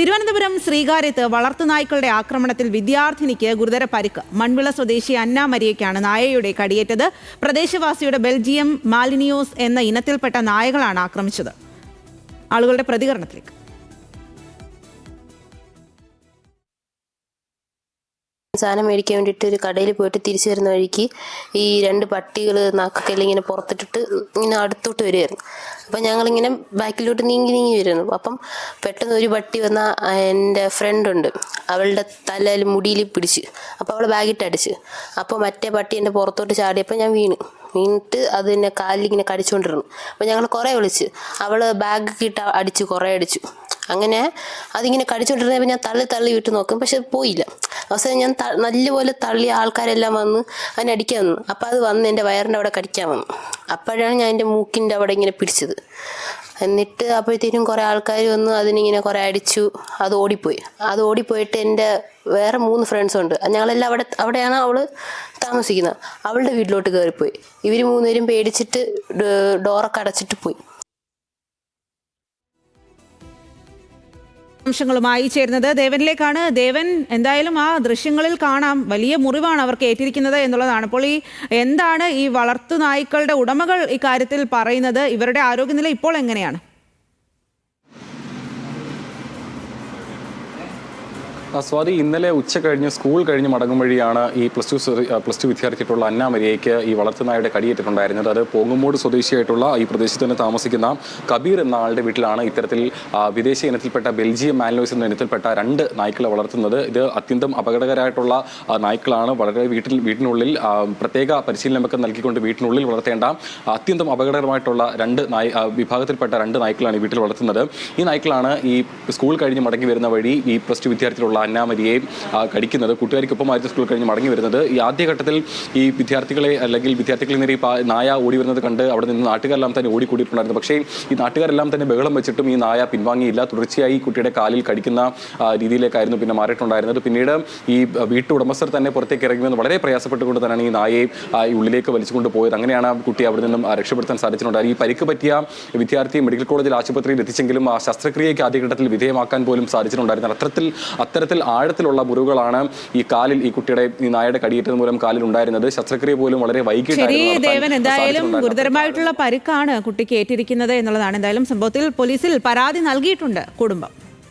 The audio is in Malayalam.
തിരുവനന്തപുരം ശ്രീകാര്യത്ത് വളർത്തുനായ്ക്കളുടെ ആക്രമണത്തിൽ വിദ്യാർത്ഥിനിക്ക് ഗുരുതര പരിക്ക്. മൺവിള സ്വദേശി അന്ന മരിയയ്ക്കാണ് നായയുടെ കടിയേറ്റത്. പ്രദേശവാസിയുടെ ബെൽജിയം മാലിനിയോസ് എന്ന ഇനത്തിൽപ്പെട്ട നായകളാണ് ആക്രമിച്ചത്. ആളുകളുടെ പ്രതികരണത്തിലേക്ക്. സാധനം മേടിക്കാൻ വേണ്ടിയിട്ട് ഒരു കടയിൽ പോയിട്ട് തിരിച്ചു വരുന്ന വഴിക്ക് ഈ രണ്ട് പട്ടികൾ നാക്കൊക്കെ ഇങ്ങനെ പുറത്തിട്ടിട്ട് ഇങ്ങനെ അടുത്തോട്ട് വരുമായിരുന്നു അപ്പം ഞങ്ങളിങ്ങനെ ബാക്കിലോട്ട് നീങ്ങി നീങ്ങി വരുന്നു. അപ്പം പെട്ടെന്ന് ഒരു പട്ടി വന്ന എന്റെ ഫ്രണ്ടുണ്ട് അവളുടെ തലയിൽ മുടിയിൽ പിടിച്ച്. അപ്പോൾ അവൾ ബാഗിട്ട് അടിച്ച്. അപ്പോൾ മറ്റേ പട്ടി എന്റെ പുറത്തോട്ട് ചാടിയപ്പോൾ ഞാൻ വീണ്. വീണിട്ട് അത് എന്നെ കാലിൽ ഇങ്ങനെ കടിച്ചുകൊണ്ടിരുന്നു അപ്പോൾ ഞങ്ങൾ കുറേ വിളിച്ച്. അവൾ ബാഗ് കിട്ട അടിച്ചു കുറേ അടിച്ചു. അങ്ങനെ അതിങ്ങനെ കടിച്ചുകൊണ്ടിരുന്നപ്പോൾ ഞാൻ തള്ളി തള്ളി വിട്ട് നോക്കും. പക്ഷെ പോയില്ല. അവസാനം ഞാൻ നല്ലപോലെ തള്ളി ആൾക്കാരെല്ലാം വന്ന് അതിനെ അടിക്കാൻ വന്നു. അപ്പം അത് വന്ന് എന്റെ വയറിന്റെ അവിടെ കടിക്കാൻ വന്നു. അപ്പോഴാണ് ഞാൻ എന്റെ മൂക്കിന്റെ അവിടെ ഇങ്ങനെ പിടിച്ചത്. എന്നിട്ട് അപ്പോഴത്തേക്കും കുറേ ആൾക്കാർ വന്ന് അതിനിങ്ങനെ കുറേ അടിച്ചു. അത് ഓടിപ്പോയി. അത് ഓടിപ്പോയിട്ട് എന്റെ വേറെ മൂന്ന് ഫ്രണ്ട്സ് ഉണ്ട്. ഞങ്ങളെല്ലാം അവിടെ അവിടെയാണ് അവൾ താമസിക്കുന്നത്. അവളുടെ വീട്ടിലോട്ട് കയറിപ്പോയി. ഇവർ മൂന്നുപേരും പേടിച്ചിട്ട് ഡോറൊക്കെ അടച്ചിട്ട് പോയി. അംശങ്ങളുമായി ചേരുന്നത് ദേവനിലേക്കാണ്. ദേവൻ എന്തായാലും ആ ദൃശ്യങ്ങളിൽ കാണാം. വലിയ മുറിവാണ് അവർക്ക് ഏറ്റിരിക്കുന്നത് എന്നുള്ളതാണ്. അപ്പോൾ ഈ എന്താണ് ഈ വളർത്തു നായ്ക്കളുടെ ഉടമകൾ ഇക്കാര്യത്തിൽ പറയുന്നത്? ഇവരുടെ ആരോഗ്യനില ഇപ്പോൾ എങ്ങനെയാണ്? സ്വാതി ഇന്നലെ ഉച്ച കഴിഞ്ഞ് സ്കൂൾ കഴിഞ്ഞ് മടങ്ങും വഴിയാണ് ഈ പ്ലസ് ടു പ്ലസ് ടു വിദ്യാർത്ഥിയായിട്ടുള്ള അന്ന മരിയയ്ക്ക് ഈ വളർത്തുനായുടെ കടിയേറ്റിട്ടുണ്ടായിരുന്നത്. അത് പോങ്ങുമൂട് സ്വദേശിയായിട്ടുള്ള ഈ പ്രദേശത്ത് തന്നെ താമസിക്കുന്ന കബീർ എന്ന ആളുടെ വീട്ടിലാണ് ഇത്തരത്തിൽ വിദേശ ഇനത്തിൽപ്പെട്ട ബെൽജിയം മാൻലോയ്സ് എന്ന ഇനത്തിൽപ്പെട്ട രണ്ട് നായ്ക്കളെ വളർത്തുന്നത്. ഇത് അത്യന്തം അപകടകരമായിട്ടുള്ള നായ്ക്കളാണ്. വളരെ വീട്ടിൽ വീട്ടിനുള്ളിൽ പ്രത്യേക പരിശീലനമൊക്കെ നൽകിക്കൊണ്ട് വീട്ടിനുള്ളിൽ വളർത്തേണ്ട അത്യന്തം അപകടകരമായിട്ടുള്ള രണ്ട് നായ് വിഭാഗത്തിൽപ്പെട്ട രണ്ട് നായ്ക്കളാണ് ഈ വീട്ടിൽ വളർത്തുന്നത്. ഈ നായ്ക്കളാണ് ഈ സ്കൂൾ കഴിഞ്ഞ് മടങ്ങി വരുന്ന വഴി ഈ പ്ലസ് ടു വിദ്യാർത്ഥികളുള്ള അന്നാമരിയെ കടിക്കുന്നത്. കടിക്കുന്നത് ആദ്യത്തെ സ്കൂൾ കഴിഞ്ഞ് മടങ്ങി വരുന്നത്. ഈ ആദ്യഘട്ടത്തിൽ ഈ വിദ്യാർത്ഥികളെ അല്ലെങ്കിൽ വിദ്യാർത്ഥികളിൽ നേരെ ഈ നായ ഓടി വരുന്നത് കണ്ട് അവിടെ നിന്ന് നാട്ടുകാരെല്ലാം തന്നെ ഓടിക്കൂടിയിട്ടുണ്ടായിരുന്നു. പക്ഷേ ഈ നാട്ടുകാരെല്ലാം തന്നെ ബഹളം വെച്ചിട്ടും ഈ നായ പിൻവാങ്ങിയില്ല. തുടർച്ചയായി ഈ കുട്ടിയുടെ കാലിൽ കടിക്കുന്ന രീതിയിലേക്കായിരുന്നു പിന്നെ മാറിയിട്ടുണ്ടായിരുന്നത്. പിന്നീട് ഈ വീട്ടുടമസ്ഥർ തന്നെ പുറത്തേക്ക് ഇറങ്ങി വന്ന് വളരെ പ്രയാസപ്പെട്ടുകൊണ്ട് തന്നെയാണ് ഈ നായയെ ഈ ഉള്ളിലേക്ക് വലിച്ചുകൊണ്ട് പോയത്. അങ്ങനെയാണ് ആ അവിടെ നിന്നും രക്ഷപ്പെടുത്താൻ സാധിച്ചിട്ടുണ്ടായിരുന്നു ഈ പരിക്ക് പറ്റിയ വിദ്യാർത്ഥി മെഡിക്കൽ കോളേജിൽ ആശുപത്രിയിൽ എത്തിച്ചെങ്കിലും ആ ശസ്ത്രക്രിയയ്ക്ക് ആദ്യഘട്ടത്തിൽ വിധേയമാക്കാൻ പോലും സാധിച്ചിട്ടുണ്ടായിരുന്നു അത്തരത്തിൽ അത്തരത്തിൽ ആഴത്തിലുള്ള മുറിവുകളാണ് ഈ കാലിൽ ഈ കുട്ടിയുടെ ഈ നായയുടെ കടിയേറ്റത് മൂലം കാലിൽ ഉണ്ടായിരുന്നത്. ശസ്ത്രക്രിയ പോലും വളരെ വൈകിട്ടായിരുന്നു ദേവൻ എന്തായാലും. ഗുരുതരമായിട്ടുള്ള പരുക്കാണ് കുട്ടിക്ക് ഏറ്റിരിക്കുന്നത് എന്നുള്ളതാണ്. എന്തായാലും സംഭവത്തിൽ പോലീസിൽ പരാതി നൽകിയിട്ടുണ്ട് കുടുംബം.